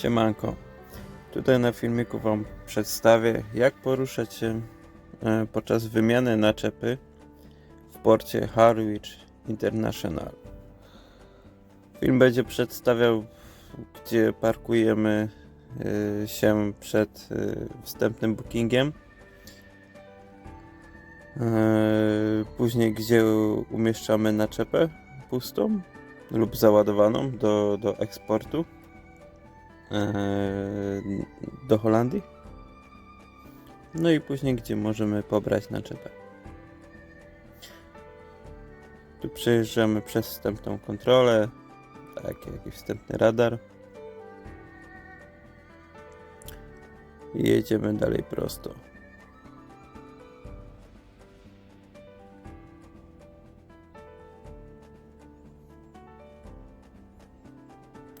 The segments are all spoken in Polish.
Siemanko. Tutaj na filmiku Wam przedstawię, jak poruszać się e, podczas wymiany naczepy w porcie Harwich International. Film będzie przedstawiał, gdzie parkujemy e, się przed e, wstępnym bookingiem. Później, gdzie umieszczamy naczepę pustą lub załadowaną do, do eksportu do Holandii. No i później, gdzie możemy pobrać naczepę. Tu przejeżdżamy przez wstępną kontrolę, tak, jakiś wstępny radar. I jedziemy dalej prosto.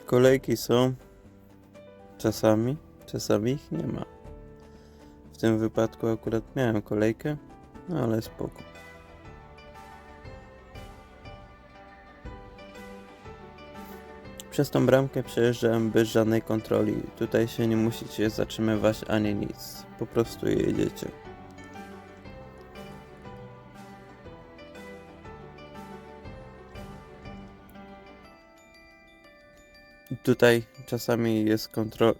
Kolejki są czasami, czasami ich nie ma. W tym wypadku akurat miałem kolejkę, no ale spoko. Przez tą bramkę przejeżdżałem bez żadnej kontroli. Tutaj się nie musicie zatrzymywać ani nic. Po prostu jedziecie. Tutaj czasami jest kontrola.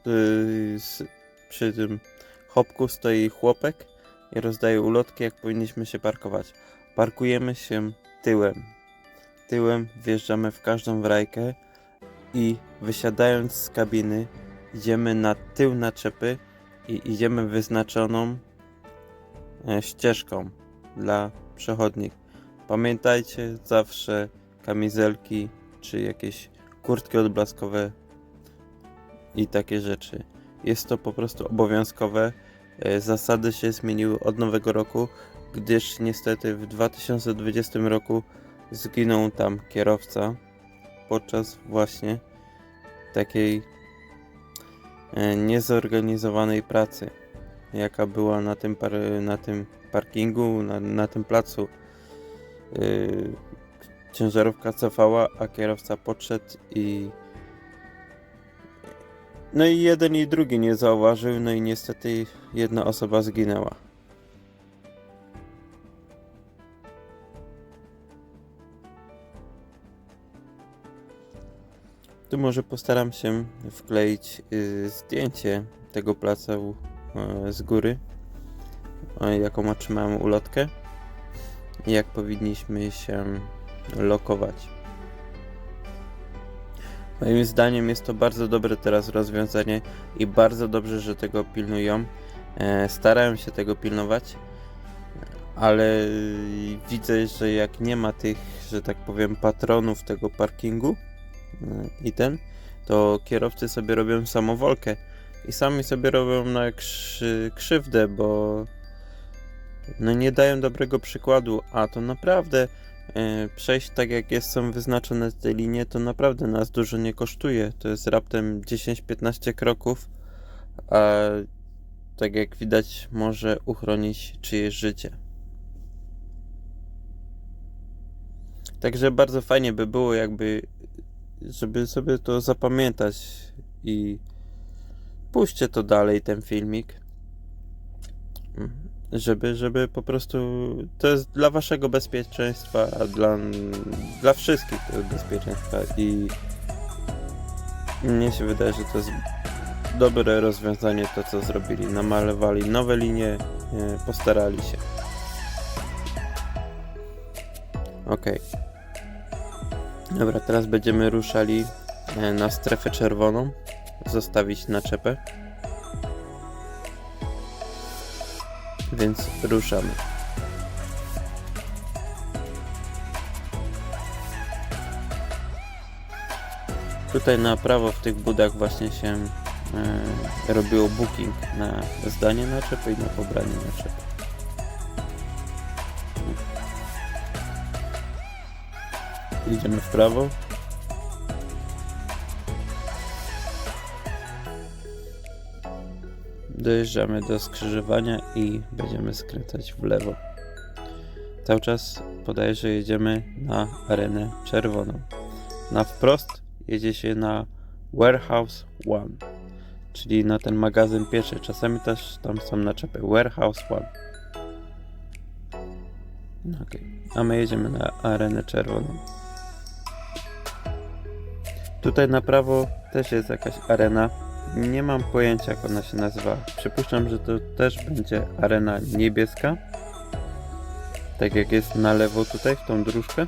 przy tym hopku stoi chłopek i rozdaje ulotki, jak powinniśmy się parkować. Parkujemy się tyłem. Tyłem wjeżdżamy w każdą wrajkę i wysiadając z kabiny idziemy na tył naczepy i idziemy wyznaczoną e, ścieżką dla przechodnich. Pamiętajcie zawsze kamizelki czy jakieś kurtki odblaskowe i takie rzeczy. Jest to po prostu obowiązkowe. E, Zasady się zmieniły od nowego roku, gdyż niestety w 2020 roku zginął tam kierowca podczas właśnie takiej e, niezorganizowanej pracy, jaka była na tym, par na tym parkingu, na, na tym placu. Yy, ciężarówka cofała, a kierowca podszedł i. No i jeden i drugi nie zauważył, no i niestety jedna osoba zginęła. Tu może postaram się wkleić y, zdjęcie tego placu y, z góry, jaką otrzymałem ulotkę i jak powinniśmy się lokować. Moim zdaniem jest to bardzo dobre teraz rozwiązanie i bardzo dobrze, że tego pilnują. E, Starałem się tego pilnować, ale widzę, że jak nie ma tych, że tak powiem, patronów tego parkingu e, i ten, to kierowcy sobie robią samowolkę i sami sobie robią na krzy krzywdę, bo no nie dają dobrego przykładu, a to naprawdę przejść tak jak jest, są wyznaczone te linie, to naprawdę nas dużo nie kosztuje. To jest raptem 10-15 kroków, a tak jak widać może uchronić czyjeś życie. Także bardzo fajnie by było jakby, żeby sobie to zapamiętać i puśćcie to dalej, ten filmik żeby, żeby po prostu to jest dla waszego bezpieczeństwa, a dla, dla wszystkich to jest bezpieczeństwa i mnie się wydaje, że to jest dobre rozwiązanie to co zrobili. Namalowali nowe linie, e, postarali się. Ok. Dobra, teraz będziemy ruszali e, na strefę czerwoną. Zostawić naczepę. Więc ruszamy. Tutaj na prawo w tych budach właśnie się e, robiło booking na zdanie naczepy i na pobranie naczepy. Idziemy w prawo. Dojeżdżamy do skrzyżowania i będziemy skręcać w lewo. Cały czas podaję, że jedziemy na arenę czerwoną. Na wprost jedzie się na Warehouse One. czyli na ten magazyn pieczy. Czasami też tam są naczepy Warehouse One. No okej, a my jedziemy na arenę czerwoną. Tutaj na prawo też jest jakaś arena. Nie mam pojęcia jak ona się nazywa. Przypuszczam, że to też będzie arena niebieska. Tak jak jest na lewo tutaj w tą dróżkę.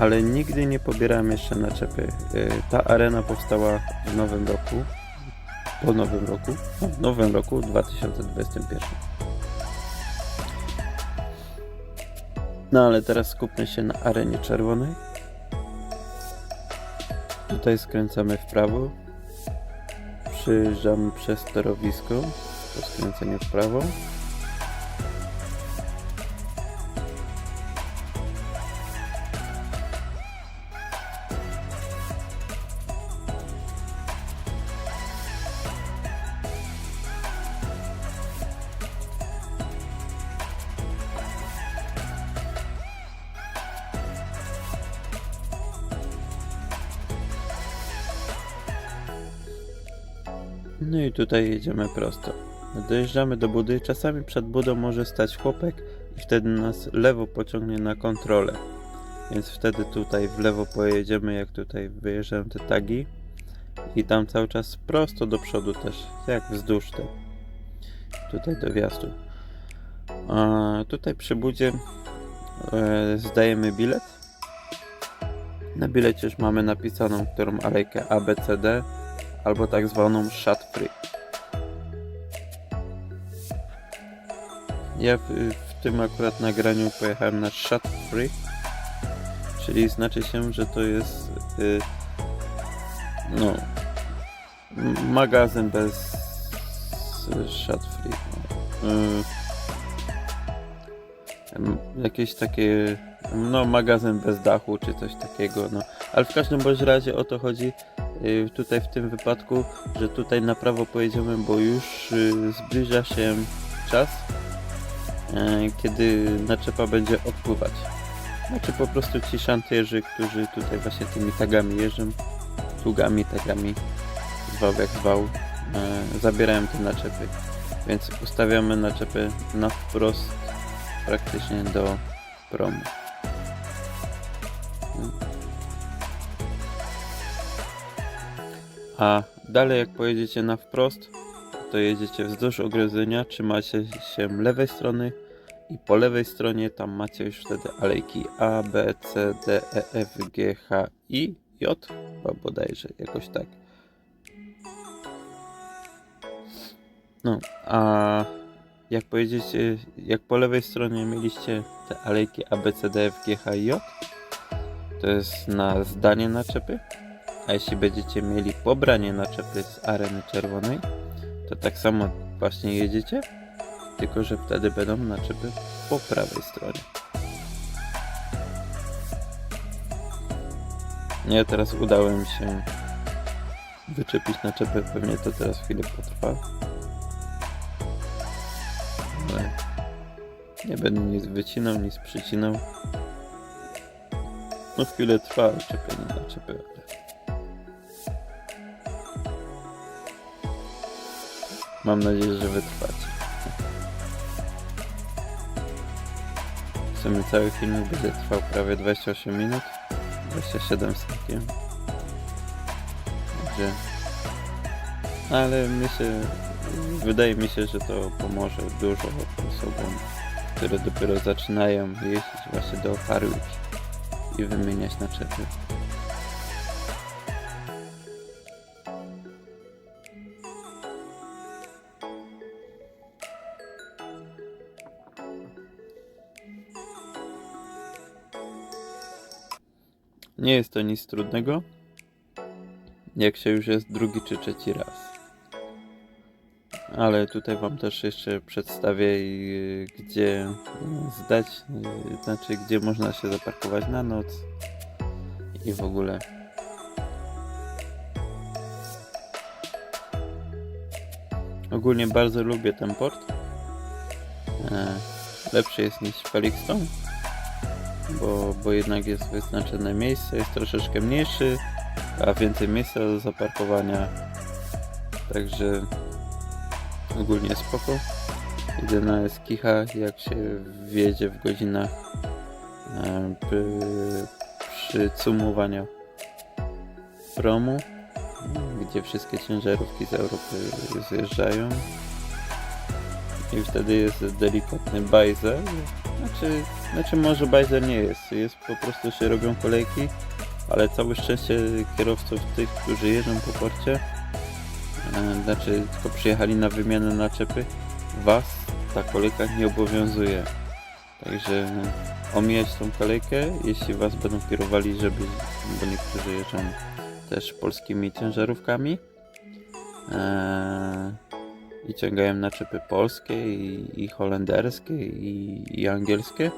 Ale nigdy nie pobierałem jeszcze naczepy. Yy, Ta arena powstała w nowym roku. Po nowym roku. No, w nowym roku 2021. No ale teraz skupmy się na arenie czerwonej. Tutaj skręcamy w prawo. Przyjeżdżamy przez torowisko po skręceniu w prawo. No i tutaj jedziemy prosto. Dojeżdżamy do budy. Czasami przed budą może stać chłopek i wtedy nas lewo pociągnie na kontrolę. Więc wtedy tutaj w lewo pojedziemy, jak tutaj wyjeżdżają te tagi. I tam cały czas prosto do przodu też, jak wzdłuż te. Tutaj do wjazdu. A tutaj przy budzie e, zdajemy bilet. Na bilecie już mamy napisaną, którą alejkę ABCD albo tak zwaną free. Ja w, w tym akurat nagraniu pojechałem na shut free, czyli znaczy się, że to jest y, no magazyn bez y, shut free. No. Y, jakieś takie no magazyn bez dachu czy coś takiego, no. Ale w każdym bądź razie o to chodzi, tutaj w tym wypadku, że tutaj na prawo pojedziemy, bo już y, zbliża się czas, y, kiedy naczepa będzie odpływać. Znaczy po prostu ci szantierzy, którzy tutaj właśnie tymi tagami jeżdżą, długami tagami, zwał jak zwał, y, zabierają te naczepy. Więc ustawiamy naczepy na wprost praktycznie do promu. A dalej jak pojedziecie na wprost, to jedziecie wzdłuż ogrodzenia, trzymacie się lewej strony i po lewej stronie tam macie już wtedy alejki A, B, C, D, E, F, G, H, I, J, chyba bodajże jakoś tak. No, a jak pojedziecie, jak po lewej stronie mieliście te alejki A, B, C, D, F, G, H, I, J, to jest na zdanie naczepy. A jeśli będziecie mieli pobranie naczepy z areny czerwonej, to tak samo właśnie jedziecie, tylko że wtedy będą naczepy po prawej stronie. Nie, teraz udało mi się wyczepić naczepę, pewnie to teraz chwilę potrwa. Ale nie będę nic wycinał, nic przycinał. No chwilę trwa czepienie naczepy, ale... Mam nadzieję, że wytrwacie. W sumie cały filmik będzie trwał prawie 28 minut. 27 z hakiem. Także... Ale myślę... Wydaje mi się, że to pomoże dużo osobom, które dopiero zaczynają jeździć właśnie do Harwich i wymieniać naczepy. Nie jest to nic trudnego, jak się już jest drugi czy trzeci raz. Ale tutaj Wam też jeszcze przedstawię, y, gdzie zdać, y, znaczy gdzie można się zaparkować na noc i w ogóle. Ogólnie bardzo lubię ten port. E, Lepszy jest niż Felixstone bo, bo jednak jest wyznaczone miejsce, jest troszeczkę mniejszy, a więcej miejsca do zaparkowania. Także ogólnie spoko. Jedyna jest kicha, jak się wjedzie w godzinach e, przy, cumowaniu promu, gdzie wszystkie ciężarówki z Europy zjeżdżają. I wtedy jest delikatny bajzer. Znaczy, znaczy może bajzer nie jest. Jest po prostu się robią kolejki, ale całe szczęście kierowców tych, którzy jeżdżą po porcie, e, znaczy tylko przyjechali na wymianę naczepy, was ta kolejka nie obowiązuje. Także omijać tą kolejkę, jeśli was będą kierowali, żeby, bo niektórzy jeżdżą też polskimi ciężarówkami. Eee, I ciągają naczepy polskie i, i holenderskie i, i angielskie.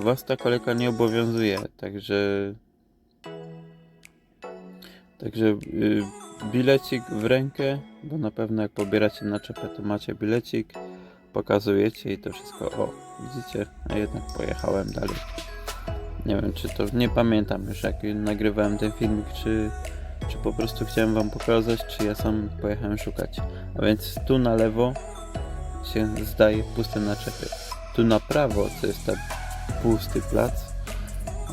Was ta kolejka nie obowiązuje, także Także y, bilecik w rękę, bo na pewno jak pobieracie naczepę, to macie bilecik, pokazujecie i to wszystko. O, widzicie, a jednak pojechałem dalej. Nie wiem, czy to. Nie pamiętam już, jak nagrywałem ten filmik, czy, czy po prostu chciałem Wam pokazać, czy ja sam pojechałem szukać. A więc tu na lewo się zdaje puste naczepy. Tu na prawo, co jest ten pusty plac,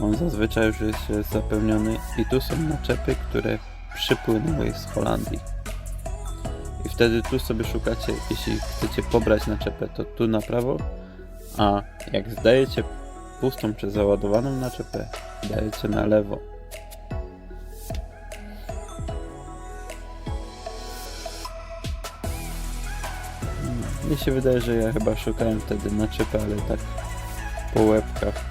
on zazwyczaj już jest zapełniony i tu są naczepy, które przypłynęły z Holandii. I wtedy tu sobie szukacie, jeśli chcecie pobrać naczepę, to tu na prawo, a jak zdajecie pustą czy załadowaną naczepę, dajecie na lewo. Mnie się wydaje, że ja chyba szukałem wtedy naczepy, ale tak po łebkach.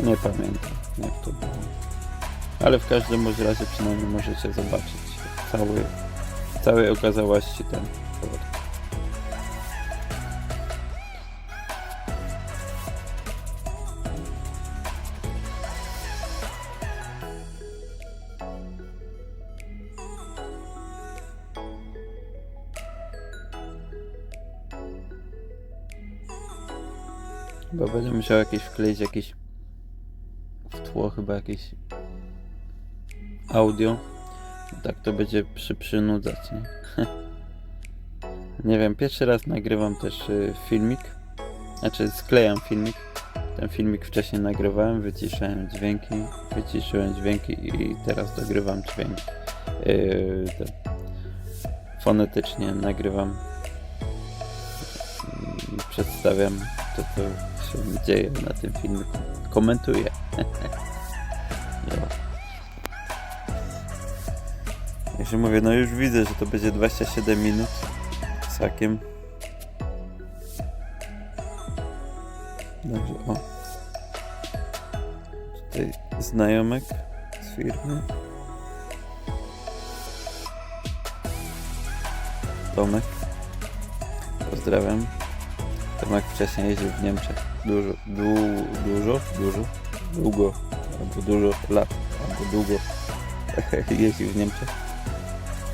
Nie pamiętam jak to było. Ale w każdym razie przynajmniej możecie zobaczyć cały, całej okazałości ten musiał jakieś wkleić jakieś w tło chyba jakieś audio. Tak to będzie przy, przynudzać, nie? nie wiem, pierwszy raz nagrywam też y, filmik. Znaczy sklejam filmik. Ten filmik wcześniej nagrywałem, wyciszałem dźwięki, wyciszyłem dźwięki i teraz dogrywam dźwięki. Yy, fonetycznie nagrywam i przedstawiam to, co się dzieje na tym filmiku. Komentuję. Się mówię, no już widzę, że to będzie 27 minut z hakiem. Dobrze, o. Tutaj znajomek z firmy. Tomek. Pozdrawiam. Tomek wcześniej jeździł w Niemczech. Dużo, du, dużo, dużo, długo, albo dużo lat, albo długo jeździł w Niemczech.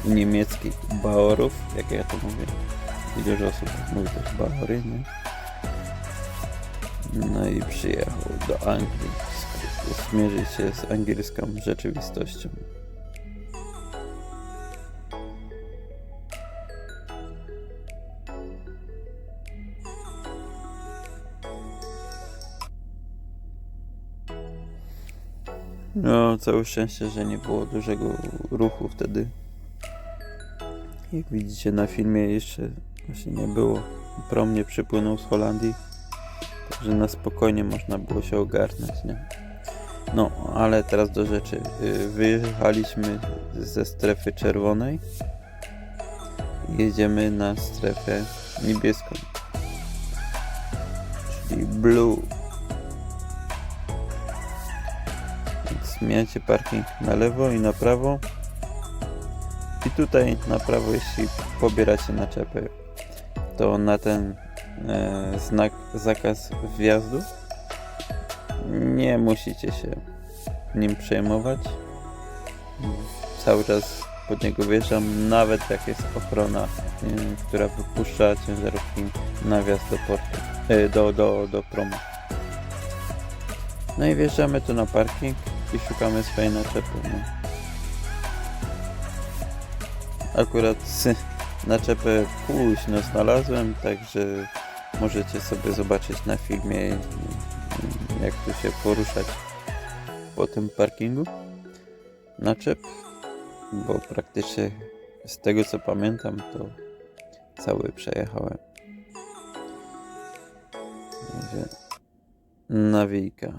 Niemieckich Baorów, jak ja to mówię. I dużo osób mówi też Baory, nie? No i przyjechał do Anglii zmierzyć się z angielską rzeczywistością. No, całe szczęście, że nie było dużego ruchu wtedy. Jak widzicie na filmie jeszcze właśnie nie było. Prom nie przypłynął z Holandii. Także na spokojnie można było się ogarnąć, nie? No, ale teraz do rzeczy. Y, Wyjechaliśmy ze strefy czerwonej. Jedziemy na strefę niebieską. Czyli blue. Zmieniacie parking na lewo i na prawo. I tutaj na prawo, jeśli pobieracie naczepy, to na ten e, znak zakaz wjazdu nie musicie się nim przejmować. Cały czas pod niego wjeżdżam, nawet jak jest ochrona, e, która wypuszcza ciężarówki na wjazd do portu, e, do, do, do promu. No i wjeżdżamy tu na parking i szukamy swojej naczepy. Nie? Akurat naczepę późno znalazłem, także możecie sobie zobaczyć na filmie, mm, jak tu się poruszać po tym parkingu naczep, bo praktycznie z tego co pamiętam, to cały przejechałem. Nawijka.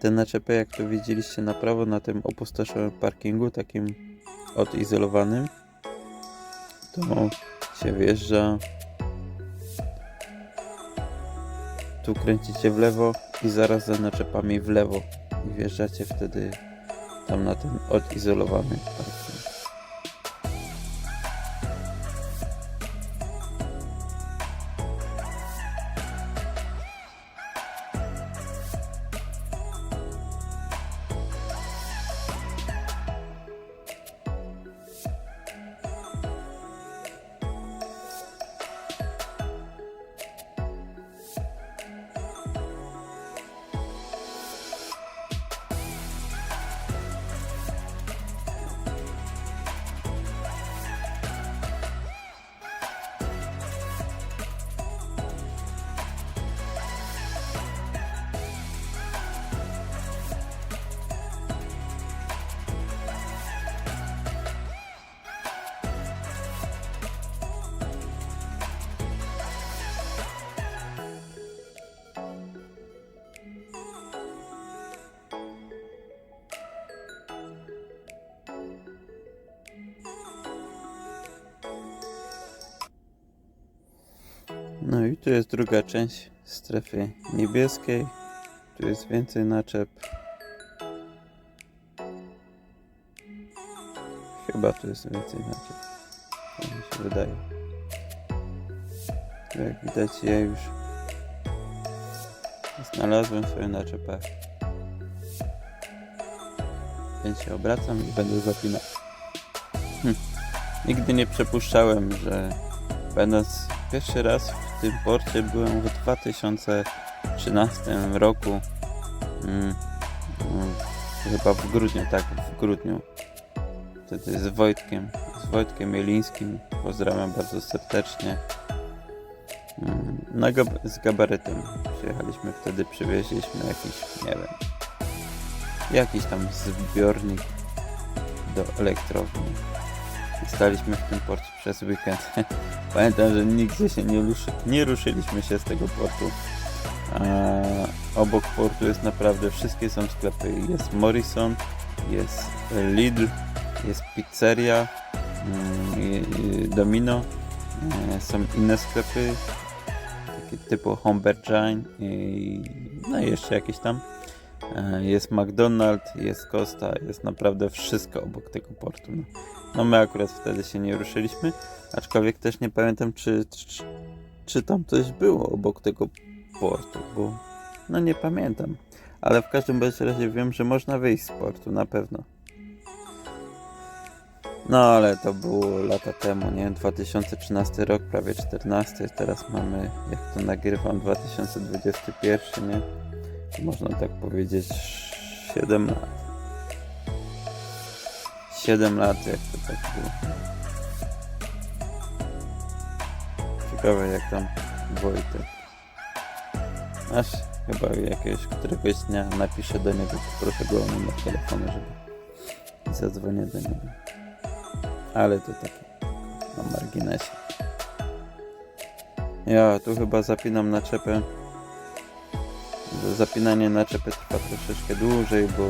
Te naczepy, jak to widzieliście na prawo na tym opustoszonym parkingu, takim odizolowanym, to się wjeżdża. Tu kręcicie w lewo i zaraz za naczepami w lewo. I wjeżdżacie wtedy tam na ten odizolowany parking. No i tu jest druga część strefy niebieskiej. Tu jest więcej naczep. Chyba tu jest więcej naczep. Tak mi się wydaje. Jak widać ja już znalazłem swoją naczepę. Więc się obracam i będę zapinał. Hm. Nigdy nie przypuszczałem, że będąc pierwszy raz w tym porcie byłem w 2013 roku. Mm, mm, chyba w grudniu, tak, w grudniu. Wtedy z Wojtkiem, z Wojtkiem Jelińskim. Pozdrawiam bardzo serdecznie. Mm, na gab- z gabarytem przyjechaliśmy wtedy, przywieźliśmy jakiś, nie wiem, jakiś tam zbiornik do elektrowni. Staliśmy w tym porcie przez weekend. Pamiętam, że nigdzie się nie, ruszy, nie ruszyliśmy się z tego portu. A obok portu jest naprawdę, wszystkie są sklepy. Jest Morrison, jest Lidl, jest pizzeria, i Domino. E, Są inne sklepy, takie typu Humbergine i no i jeszcze jakieś tam. E, Jest McDonald's, jest Costa, jest naprawdę wszystko obok tego portu. No. No my akurat wtedy się nie ruszyliśmy, aczkolwiek też nie pamiętam, czy, czy, czy tam coś było obok tego portu, bo no nie pamiętam. Ale w każdym bądź razie wiem, że można wyjść z portu, na pewno. No ale to było lata temu, nie? 2013 rok, prawie 14, teraz mamy, jak to nagrywam, 2021, nie? Można tak powiedzieć 7 lat. 7 lat, jak to tak było. Ciekawe jak tam Wojtek. Aż chyba jakiegoś któregoś dnia napiszę do niego, proszę go o numer telefonu, żeby zadzwonię do niego. Ale to takie na marginesie. Ja tu chyba zapinam naczepę. Zapinanie naczepy trwa troszeczkę dłużej, bo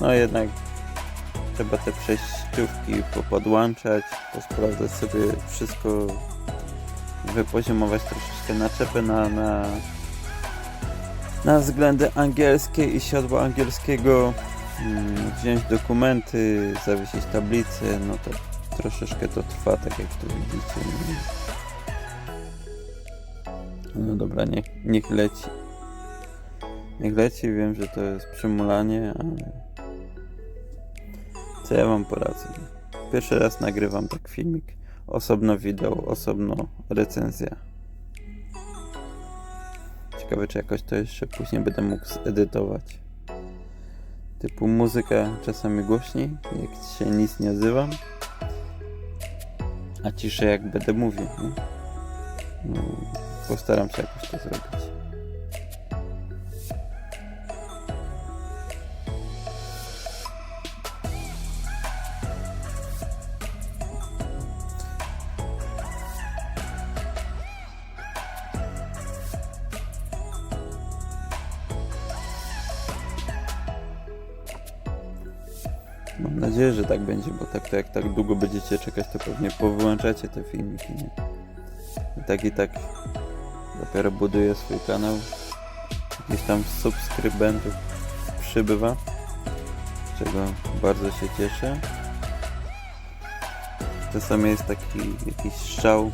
no jednak trzeba te przejściówki popodłączać, posprawdzać sobie wszystko, wypoziomować troszeczkę naczepę na, na, na względy angielskie i siodła angielskiego, mm, wziąć dokumenty, zawiesić tablicę, no to troszeczkę to trwa, tak jak tu widzicie. No dobra, niech, niech leci. Niech leci, wiem, że to jest przymulanie, ale co ja wam poradzę? Pierwszy raz nagrywam tak filmik. Osobno wideo, osobno recenzja. Ciekawe, czy jakoś to jeszcze później będę mógł zedytować. Typu muzyka czasami głośniej, jak się nic nie odzywam. A ciszej jak będę mówił. No, postaram się jakoś to zrobić. Mam nadzieję, że tak będzie, bo tak to jak tak długo będziecie czekać, to pewnie powyłączacie te filmiki, nie? I tak i tak dopiero buduję swój kanał. Gdzieś tam subskrybentów przybywa, z czego bardzo się cieszę. Czasami jest taki jakiś strzał.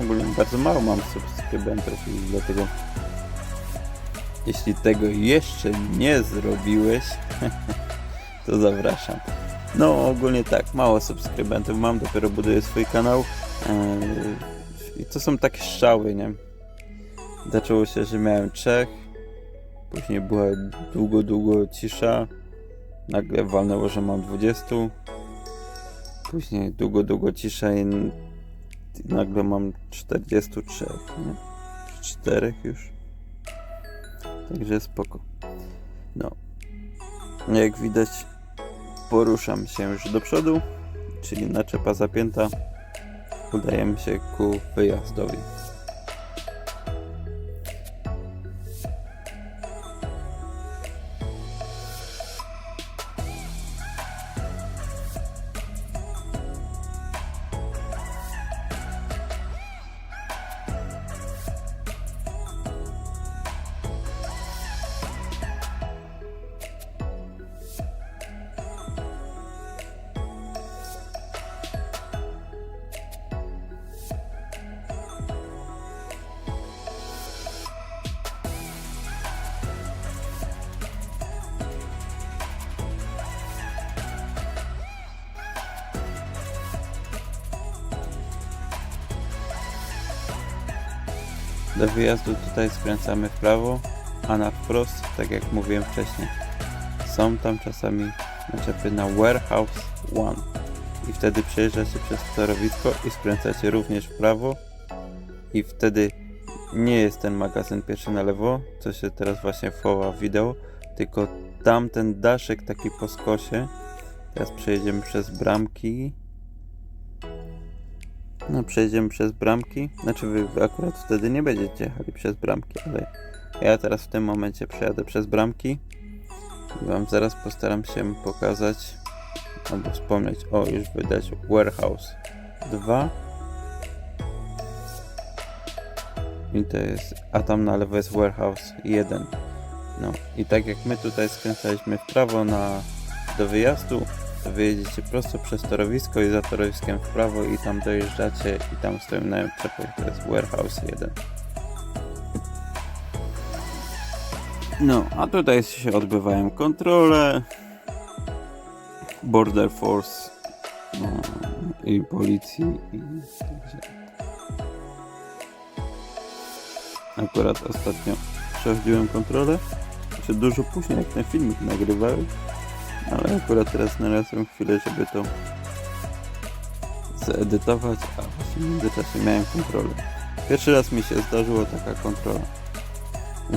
Ogólnie bardzo mało mam subskrybentów i dlatego jeśli tego jeszcze nie zrobiłeś, to zapraszam. No ogólnie tak, mało subskrybentów mam, dopiero buduję swój kanał. Eee, I to są takie strzały, nie? Zaczęło się, że miałem trzech, później była długo, długo cisza, nagle walnęło, że mam 20, później długo, długo cisza i nagle mam 43, nie? Czterech już. Także spoko. No. Jak widać, poruszam się już do przodu, czyli naczepa zapięta. Udajemy się ku wyjazdowi. Do wyjazdu tutaj skręcamy w prawo, a na wprost, tak jak mówiłem wcześniej, są tam czasami naczepy na Warehouse One. I wtedy przejeżdżacie przez torowisko i skręcacie również w prawo. I wtedy nie jest ten magazyn pierwszy na lewo, co się teraz właśnie wchowa w wideo, tylko tamten daszek taki po skosie. Teraz przejedziemy przez bramki. No, przejdziemy przez bramki. Znaczy, wy, wy akurat wtedy nie będziecie jechali przez bramki, ale ja teraz w tym momencie przejadę przez bramki i Wam zaraz postaram się pokazać albo wspomnieć. O, już wydać Warehouse 2. I to jest, a tam na lewo jest Warehouse 1. No i tak jak my tutaj skręcaliśmy w prawo na, do wyjazdu, wyjedziecie prosto przez torowisko i za torowiskiem w prawo i tam dojeżdżacie i tam stoją na przepływ, to jest Warehouse 1. No, a tutaj się odbywają kontrole Border Force no, i policji i także. Akurat ostatnio przechodziłem kontrolę, czy dużo później jak ten filmik nagrywałem, ale akurat teraz znalazłem chwilę, żeby to zeedytować, a w międzyczasie miałem kontrolę. Pierwszy raz mi się zdarzyła taka kontrola,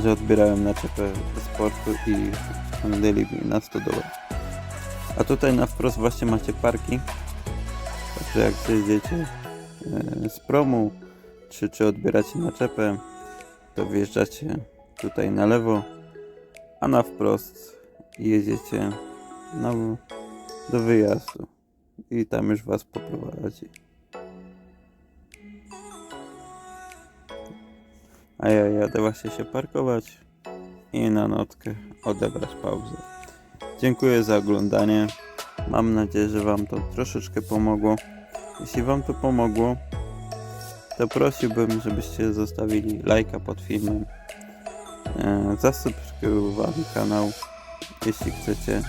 że odbierałem naczepę sportu i ściągnęli mi na 100 dolarów. A tutaj na wprost właśnie macie parki, także jak zjedziecie e, z promu, czy, czy odbieracie naczepę, to wjeżdżacie tutaj na lewo, a na wprost jedziecie no, do wyjazdu i tam już was poprowadzi. A ja jadę właśnie się parkować i na notkę odebrać pauzę. Dziękuję za oglądanie. Mam nadzieję, że Wam to troszeczkę pomogło. Jeśli Wam to pomogło, to prosiłbym, żebyście zostawili lajka pod filmem. E, zasubskrybowali kanał, jeśli chcecie.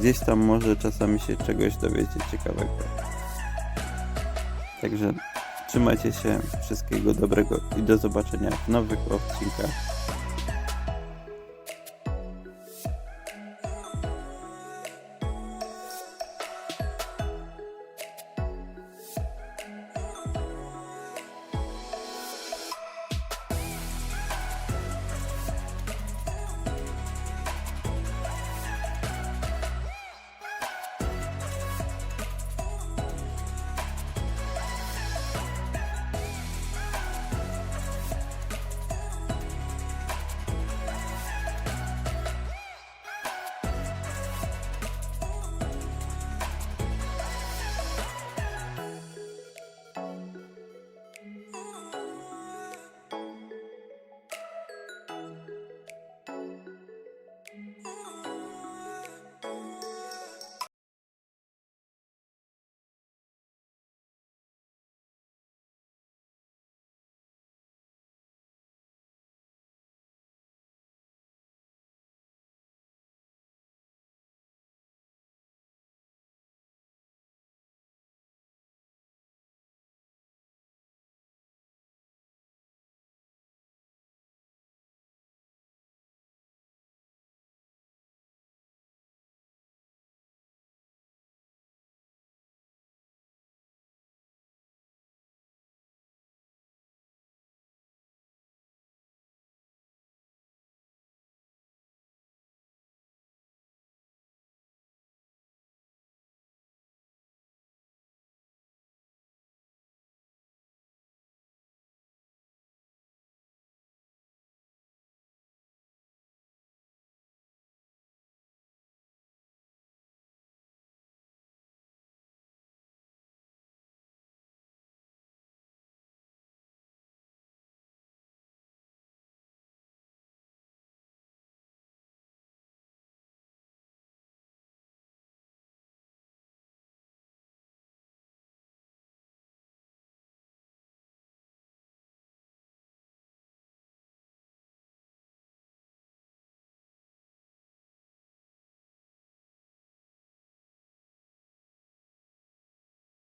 Gdzieś tam może czasami się czegoś dowiecie ciekawego. Także trzymajcie się, wszystkiego dobrego i do zobaczenia w nowych odcinkach